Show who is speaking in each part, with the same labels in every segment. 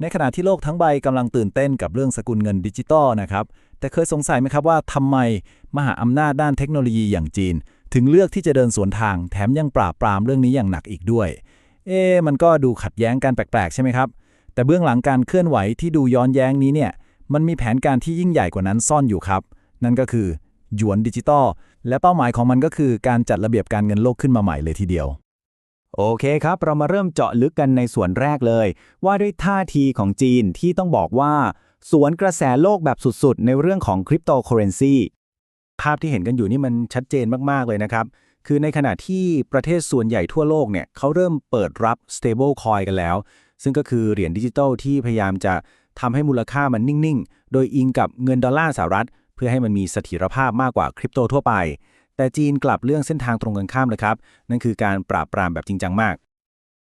Speaker 1: ในขณะที่โลกทั้งใบกำลังตื่นเต้นกับเรื่องสกุลเงินดิจิตอลนะครับ แต่เคยสงสัยไหมครับว่าทำไมมหาอำนาจด้านเทคโนโลยีอย่างจีน ถึงเลือกที่จะเดินสวนทาง แถมยังปราบปรามเรื่องนี้อย่างหนักอีกด้วย เอ๊มันก็ดูขัดแย้งกันแปลกๆ ใช่ไหมครับ แต่เบื้องหลังการเคลื่อนไหวที่ดูย้อนแย้งนี้เนี่ย มันมีแผนการที่ยิ่งใหญ่กว่านั้นซ่อนอยู่ครับ นั่นก็คือหยวนดิจิตอลและเป้าหมายของมันก็คือการจัดระเบียบการเงินโลกขึ้นมาใหม่เลยทีเดียว
Speaker 2: โอเคครับ เรามาเริ่มเจาะลึกกันในส่วนแรกเลย ว่าด้วยท่าทีของจีนที่ต้องบอกว่า สวนกระแสโลกแบบสุดๆ ในเรื่องของคริปโตเคอเรนซีภาพที่เห็นกันอยู่นี่มันชัดเจนมากๆเลยนะครับ คือในขณะที่ประเทศส่วนใหญ่ทั่วโลกเนี่ยเขาเริ่มเปิดรับ stable coin กันแล้ว ซึ่งก็คือเหรียญดิจิทัลที่พยายามจะทำให้มูลค่ามันนิ่ง ๆ โดยอิงกับเงินดอลลาร์สหรัฐ เพื่อให้มันมีเสถียรภาพมากกว่าคริปโตทั่วไป แต่จีนกลับเรื่องเส้นทางตรงกันข้ามเลยครับ นั่นคือการปราบปรามแบบจริงจังมาก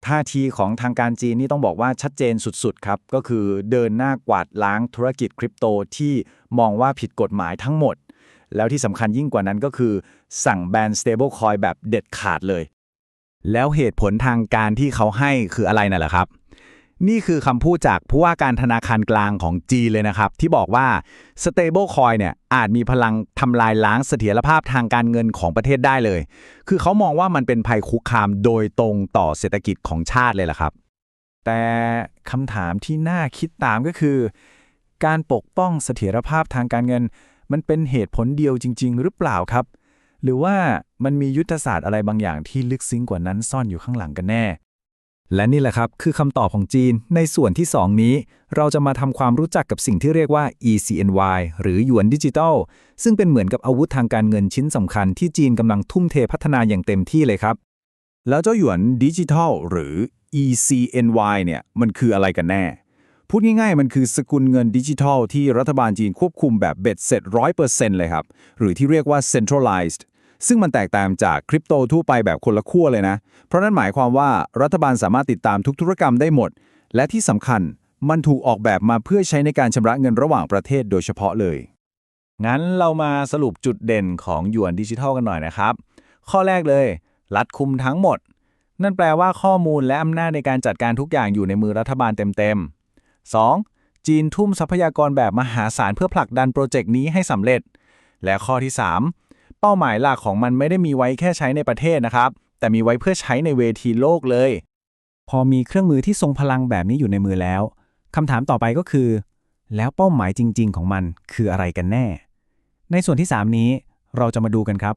Speaker 2: ท่าทีของทางการจีนนี่ต้องบอกว่าชัดเจนสุดๆ ครับ ก็คือเดินหน้ากวาดล้างธุรกิจคริปโตที่มองว่าผิดกฎหมายทั้งหมด แล้วที่สำคัญยิ่งกว่านั้นก็คือสั่งแบน stablecoin แบบเด็ดขาดเลย แล้วเหตุผลทางการที่เขาให้คืออะไรน่ะเหรอครับ นี่คือคำพูดจากผู้ว่าการธนาคารกลางของจีนเลยนะครับ ที่บอกว่า stablecoin เนี่ยอาจมีพลังทำลายล้างเสถียรภาพทางการเงินของประเทศได้เลย คือเขามองว่ามันเป็นภัยคุกคามโดยตรงต่อเศรษฐกิจของชาติเลยล่ะครับ แต่คำถามที่น่าคิดตามก็คือ การปกป้องเสถียรภาพทางการเงิน มันเป็นเหตุผลเดียวจริง ๆ หรือเปล่าครับ หรือว่ามันมียุทธศาสตร์อะไรบางอย่างที่ลึกซึ้งกว่านั้นซ่อนอยู่ข้างหลังกันแน่ และนี่แหละครับคือคำตอบของจีน ในส่วนที่ 2 นี้ เราจะมาทำความรู้จักกับสิ่งที่เรียกว่า ECNY หรือหยวนดิจิทัลซึ่งเป็นเหมือนกับอาวุธทางการเงินชิ้นสำคัญที่จีนกำลังทุ่มเทพัฒนาอย่างเต็มที่เลยครับ แล้วเจ้าหยวนดิจิทัลหรือ ECNY เนี่ยมันคืออะไรกันแน่ พูดง่ายๆ มันคือสกุลเงินดิจิทัลที่รัฐบาลจีนควบคุมแบบเบ็ดเสร็จ100%เลยครับ หรือที่เรียกว่า centralized ซึ่งมันแตกต่างจากคริปโตทั่วไปแบบคนละขั้วเลยนะ เพราะนั่นหมายความว่ารัฐบาลสามารถติดตามทุกธุรกรรมได้หมด และที่สำคัญมันถูกออกแบบมาเพื่อใช้ในการชำระเงินระหว่างประเทศโดยเฉพาะเลย งั้นเรามาสรุปจุดเด่นของหยวนดิจิทัลกันหน่อยนะครับ ข้อแรกเลย รัดคุมทั้งหมด นั่นแปลว่าข้อมูลและอำนาจในการจัดการทุกอย่างอยู่ในมือรัฐบาลเต็มๆ 2. จีนทุ่มทรัพยากรแบบมหาศาลเพื่อผลักดันโปรเจกต์นี้ให้สำเร็จ และข้อที่ 3 เป้าหมายหลักของมันไม่ได้มีไว้แค่ใช้ในประเทศนะครับ แต่มีไว้เพื่อใช้ในเวทีโลกเลย พอมีเครื่องมือที่ทรงพลังแบบนี้อยู่ในมือแล้วคำถามต่อไปก็คือ แล้วเป้าหมายจริง ๆ ของมันคืออะไรกันแน่ ในส่วนที่ 3 นี้เราจะมาดูกันครับ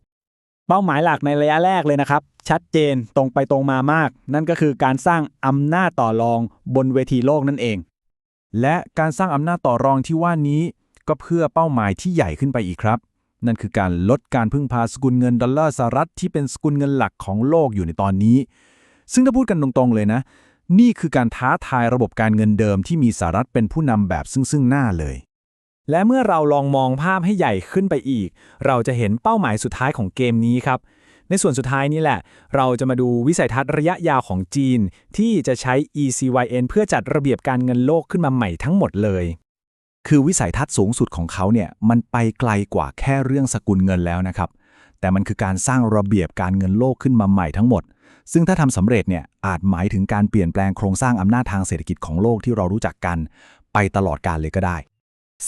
Speaker 2: เป้าหมายหลักในระยะแรกเลยนะครับ ชัดเจนตรงไปตรงมามาก นั่นก็คือการสร้างอำนาจต่อรองบนเวทีโลกนั่นเอง และการสร้างอำนาจต่อรองที่ว่านี้ ก็เพื่อเป้าหมายที่ใหญ่ขึ้นไปอีกครับ นั่นคือการลดการพึ่งพาสกุลเงินดอลลาร์สหรัฐที่เป็นสกุลเงินหลักของโลกอยู่ในตอนนี้ ซึ่งถ้าพูดกันตรงๆเลยนะ นี่คือการท้าทายระบบการเงินเดิมที่มีสหรัฐเป็นผู้นำแบบซึ่งซึ่งหน้าเลย และเมื่อเราลองมองภาพให้ใหญ่ขึ้นไปอีก เราจะเห็นเป้าหมายสุดท้ายของเกมนี้ครับในส่วนสุดท้ายนี้แหละ เราจะมาดูวิสัยทัศน์ระยะยาวของจีน ที่จะใช้ ECYN เพื่อจัดระเบียบการเงินโลกขึ้นมาใหม่ทั้งหมดเลย คือวิสัยทัศน์สูงสุดของเขาเนี่ยมันไปไกลกว่าแค่เรื่องสกุลเงินแล้วนะครับ แต่มันคือการสร้างระเบียบการเงินโลกขึ้นมาใหม่ทั้งหมด ซึ่งถ้าทำสำเร็จเนี่ยอาจหมายถึงการเปลี่ยนแปลงโครงสร้างอำนาจทางเศรษฐกิจของโลกที่เรารู้จักกัน ไปตลอดกาลเลยก็ได้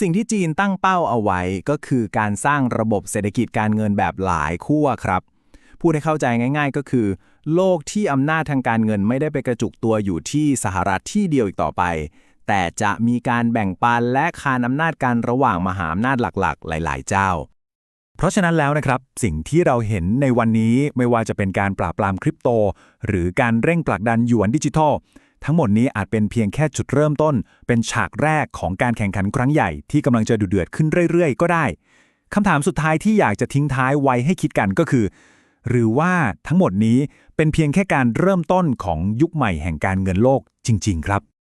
Speaker 2: สิ่งที่จีนตั้งเป้าเอาไว้ก็คือการสร้างระบบเศรษฐกิจการเงินแบบหลายขั้วครับพูดให้เข้าใจง่าย ๆ ก็คือ โลกที่อำนาจทางการเงินไม่ได้ไปกระจุกตัวอยู่ที่สหรัฐที่เดียวอีกต่อไป แต่จะมีการแบ่งปันและคานอำนาจกันระหว่างมหาอำนาจหลักๆ หลาย ๆ เจ้า เพราะฉะนั้นแล้วนะครับ สิ่งที่เราเห็นในวันนี้ไม่ว่าจะเป็นการปราบปรามคริปโต หรือการเร่งผลักดันหยวนดิจิทัล ทั้งหมดนี้อาจเป็นเพียงแค่จุดเริ่มต้น เป็นฉากแรกของการแข่งขันครั้งใหญ่ที่กำลังจะดุเดือดขึ้นเรื่อย ๆ ก็ได้คำถามสุดท้ายที่อยากจะทิ้งท้ายไว้ให้คิดกันก็คือ หรือว่าทั้งหมดนี้เป็นเพียงแค่การเริ่มต้นของยุคใหม่แห่งการเงินโลกจริง ๆ ครับ